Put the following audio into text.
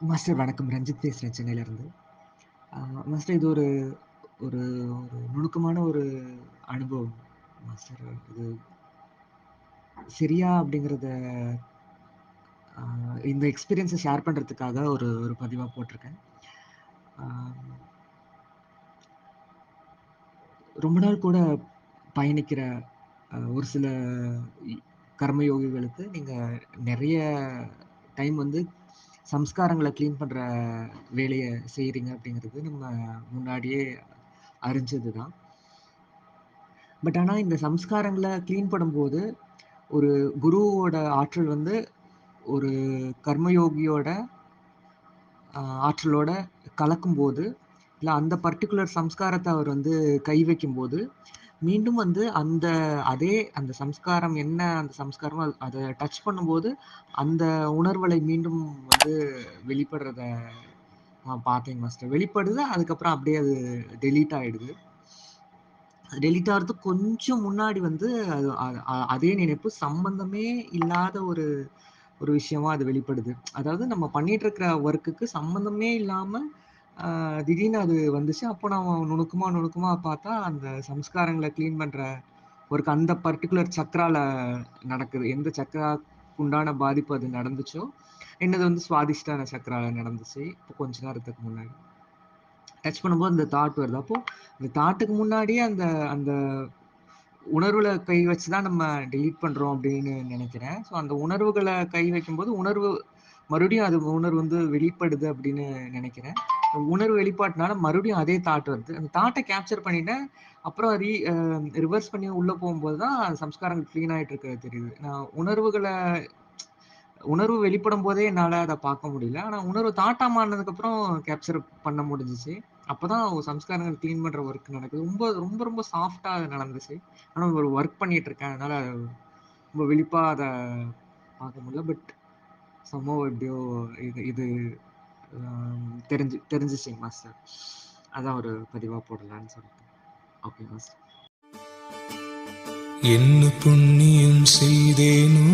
Master வணக்கம். ரஞ்சித் பேசுகிறேன் சென்னையிலேருந்து மாஸ்டர் இது ஒரு ஒரு ஒரு நுணுக்கமான ஒரு அனுபவம் மாஸ்டர். இது சரியா அப்படிங்கிறத இந்த எக்ஸ்பீரியன்ஸை ஷேர் பண்ணுறதுக்காக ஒரு ஒரு பதிவாக போட்டிருக்கேன். ரொம்ப நாள் கூட பயணிக்கிற ஒரு சில கர்மயோகிகளுக்கு நீங்கள் நிறைய டைம் வந்து சம்ஸ்காரங்களை க்ளீன் பண்ணுற வேலையை செய்கிறீங்க அப்படிங்கிறது நம்ம முன்னாடியே அறிஞ்சது தான். பட் ஆனால் இந்த சம்ஸ்காரங்களை க்ளீன் பண்ணும்போது, ஒரு குருவோட ஆற்றல் வந்து ஒரு கர்மயோகியோட ஆற்றலோட கலக்கும்போது, இல்லை அந்த பர்ட்டிகுலர் சம்ஸ்காரத்தை அவர் வந்து கை வைக்கும்போது, மீண்டும் வந்து அந்த அதே அந்த சம்ஸ்காரம் என்ன அந்த சம்ஸ்காரமோ அது அதை டச் பண்ணும்போது, அந்த உணர்வலை மீண்டும் வந்து வெளிப்படுறத நான் பார்த்தேன் மாஸ்டர். வெளிப்படுது. அதுக்கப்புறம் அப்படியே அது டெலீட் ஆயிடுது. டெலிட் ஆகிறது கொஞ்சம் முன்னாடி வந்து அது அதே நினைப்பு சம்பந்தமே இல்லாத ஒரு ஒரு விஷயமா அது வெளிப்படுது. அதாவது நம்ம பண்ணிட்டு இருக்கிற ஒர்க்குக்கு சம்மந்தமே இல்லாமல் திடீர்னு அது வந்துச்சு. அப்போ நான் நுணுக்கமா நுணுக்கமா பார்த்தா, அந்த சம்ஸ்காரங்களை கிளீன் பண்ற ஒர்க் அந்த பர்டிகுலர் சக்கரால நடக்குது. எந்த சக்கராக்குண்டான பாதிப்பு அது நடந்துச்சோ, என்னது வந்து சுவாதிஷ்டான சக்கரால நடந்துச்சு. இப்போ கொஞ்ச நேரத்துக்கு முன்னாடி. டச் பண்ணும்போது அந்த தாட் வருது. அப்போ இந்த தாட்டுக்கு முன்னாடியே அந்த அந்த உணர்வுல கை வச்சு தான் நம்ம டெலீட் பண்றோம் அப்படின்னு நினைக்கிறேன் ஸோ அந்த உணர்வுகளை கை வைக்கும்போது, உணர்வு மறுபடியும் அது உணர்வு வந்து வெளிப்படுது அப்படின்னு நினைக்கிறேன் உணர்வு வெளிப்பாட்டினால மறுபடியும் அதே தாட் வருது. அந்த தாட்டை கேப்சர் பண்ணிட்டேன். அப்புறம் ரீ ரிவர்ஸ் பண்ணி உள்ளே போகும்போது தான் சம்ஸ்காரங்கள் க்ளீன் ஆகிட்டு இருக்கிறது தெரியுது. நான் உணர்வுகளை உணர்வு வெளிப்படும்போதே என்னால் அதை பார்க்க முடியல. ஆனால் உணர்வு தாட்டா மாறுனதுக்கப்புறம் கேப்சர் பண்ண முடிஞ்சிச்சு அப்போ தான் சம்ஸ்காரங்கள் க்ளீன் பண்ணுற ஒர்க் நடக்குது. ரொம்ப ரொம்ப ரொம்ப சாஃப்டாக அது நடந்துச்சு. ஆனால் ஒரு ஒர்க் பண்ணிட்டு இருக்கேன். அதனால ரொம்ப வெளிப்பாக அதை பார்க்க முடியல. பட் சம்ஹவ் எப்படியோ இது இது தெரிஞ்சு தெரிஞ்சுச்சுங்க மாஸ்டர். அதான் ஒரு பதிவாக போடலான்னு சொல்லிட்டு. Okay master. என்ன புண்ணியம் செய்தேனோ